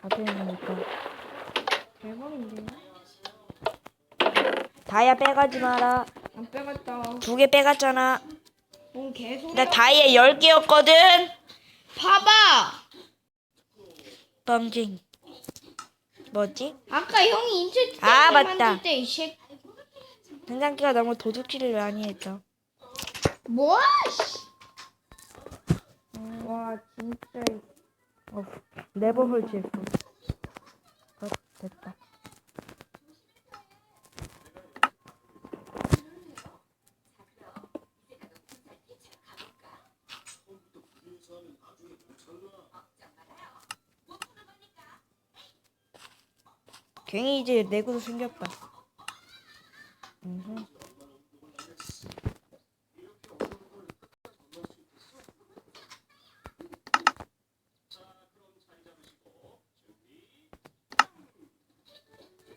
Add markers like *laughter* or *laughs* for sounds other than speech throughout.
있으니까. 대박인데. 다이아 빼가지 마라. 안 빼갔다. 두 개 빼갔잖아. 뭔 개소리야. 나 다이아 열 개였거든. 봐봐. 범징. 뭐지? 아까 형이 인체 아, 맞다. 만들 때이 새. 된장기가 너무 도둑질을 많이 했죠. 뭐? 씨. 와 진짜. 어, 네버홀 제프. 어, 됐다. 괜히 이제 내구도 생겼다. 음흠.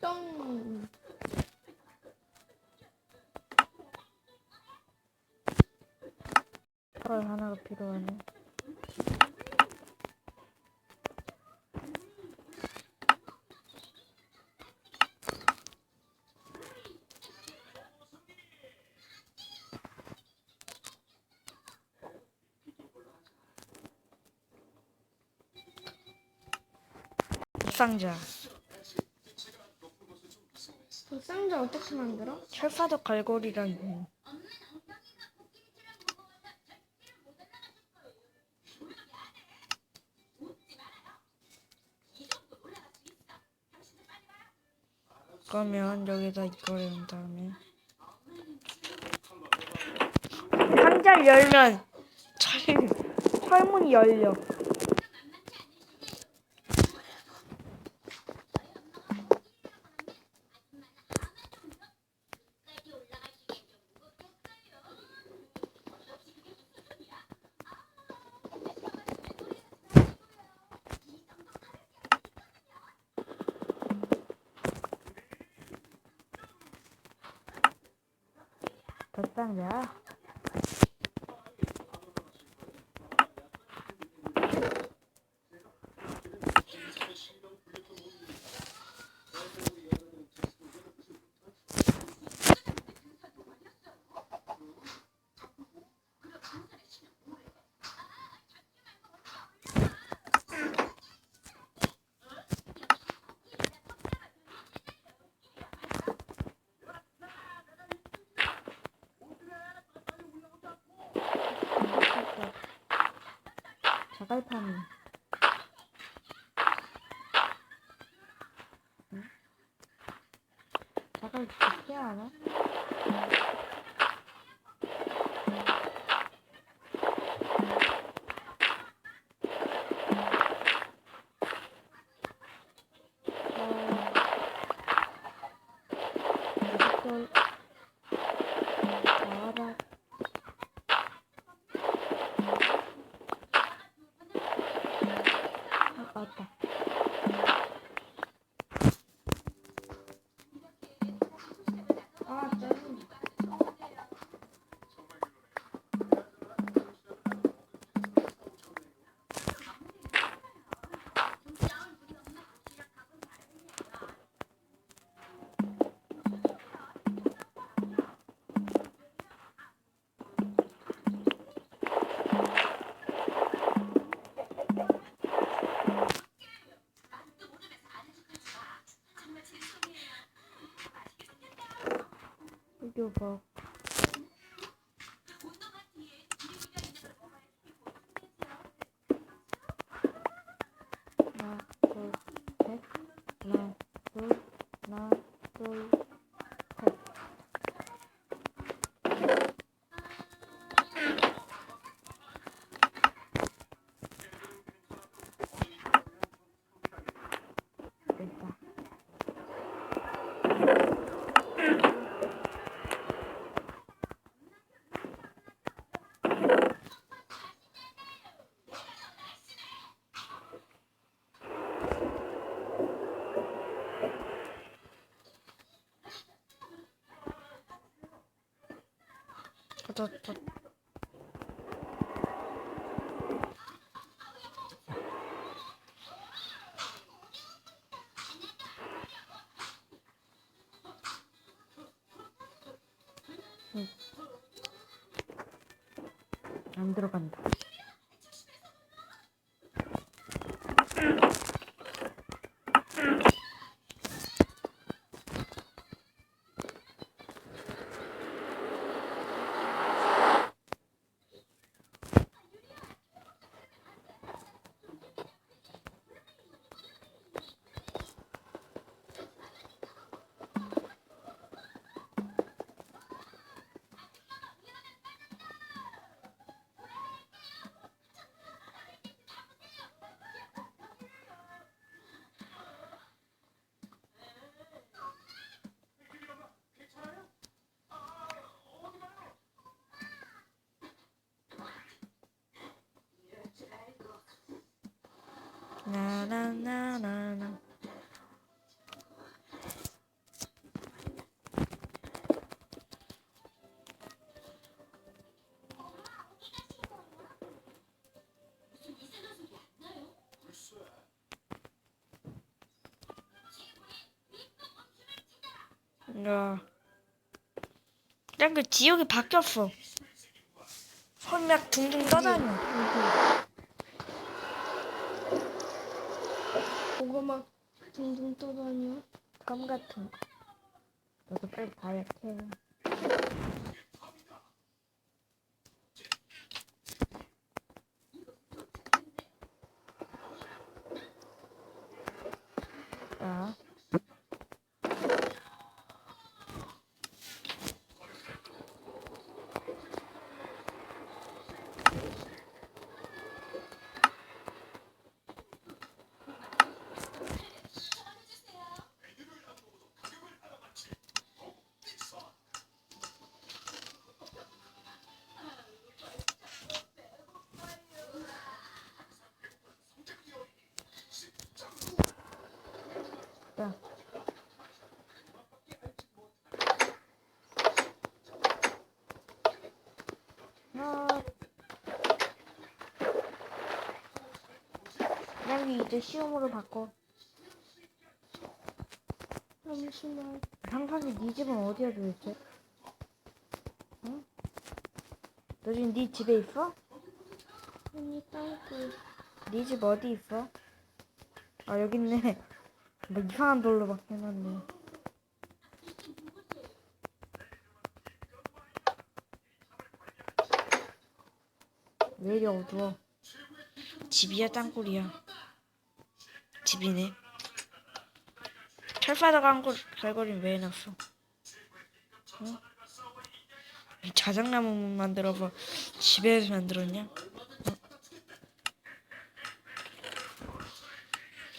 똥. 털 하나가 필요하네. 상자 그 쌍자 어떻게 만들어? 철사적 갈고리랑 있네. 그러면 여기다 이거를 한 다음에 상자를 열면 철 철문이 열려. 덧상자. 자갈파미. 응? 자갈 어떻게 하나? 어, 나와라. 아, 맞다. 아 짜증. 이거 더, 더. 응. 안 들어간다. 나나나나나. 야. 난그 지역이 바뀌었어. 선약 둥둥 떠다녀. 뭐가 막 둥둥 떠다녀. 검 같은 거. 너도 빨리 다이어트 해. 자. 자. 아. 난 이제 시험으로 바꿔. 잠시만. 상상이 네 집은 어디야 도대체? 응? 너 지금 네 집에 있어? 아니 땅굴. 네집 어디 있어? 아 여기 있네. *laughs* 뭐 이상한 돌로 막 해놨네. 왜 이리 어두워? 집이야 땅굴이야? 집이네. 철바닥 한골 갈고리는 왜 해놨어? 응? 이 자작나무 만들어봐. 집에서 만들었냐?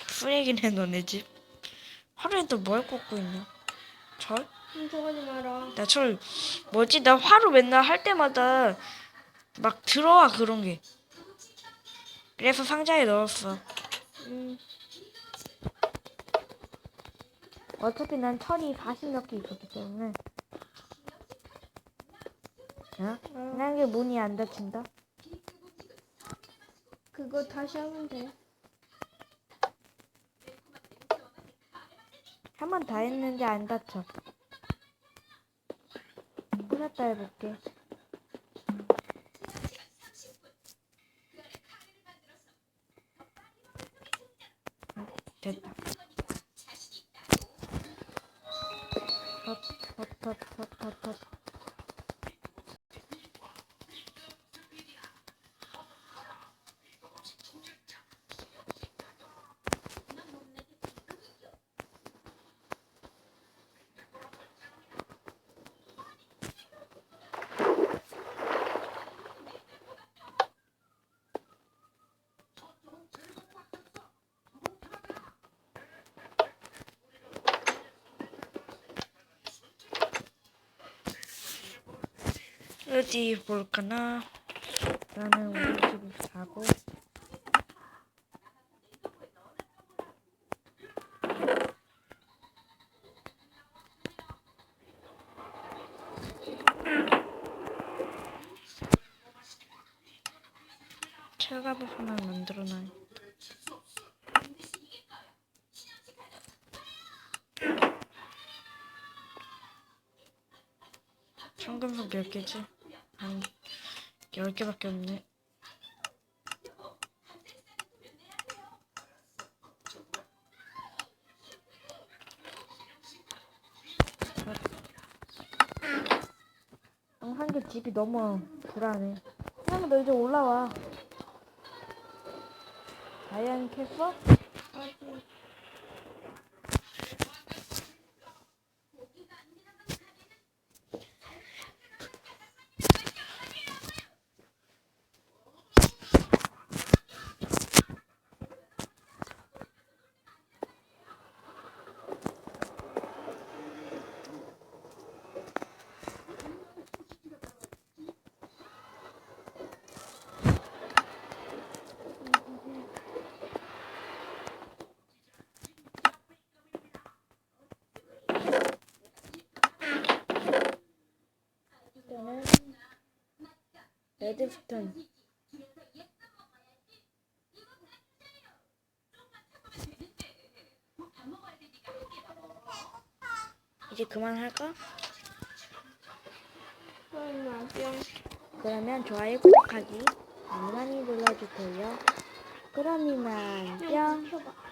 쓰레기네 너네 집. 하루에 또 뭘 꽂고 있냐? 절? 훔쳐가지 마라. 나 철 뭐지? 나 화로 맨날 할 때마다 막 들어와 그런 게. 그래서 상자에 넣었어. 음. 어차피 난 철이 40몇 개 있었기 때문에. 어? 어, 난게 문이 안 닫힌다? 그거 다시 하면 돼. 한 번 다 했는데 안 닫혀. 끝났다 해볼게. 됐다. pat pat pat pat. 어디 볼까나? 나는 우리 집을 가고. 철갑을 하나 만들어놔. 청금석 몇 개지? 한 10개밖에 없네. 어, 한개 집이 너무 불안해. 그러면 너 이제 올라와. 다이안 캤어? 레드스톤. 이제 그만할까? 그러면 좋아요, 구독하기 많이 많이 눌러주세요. 그럼 이만 뿅.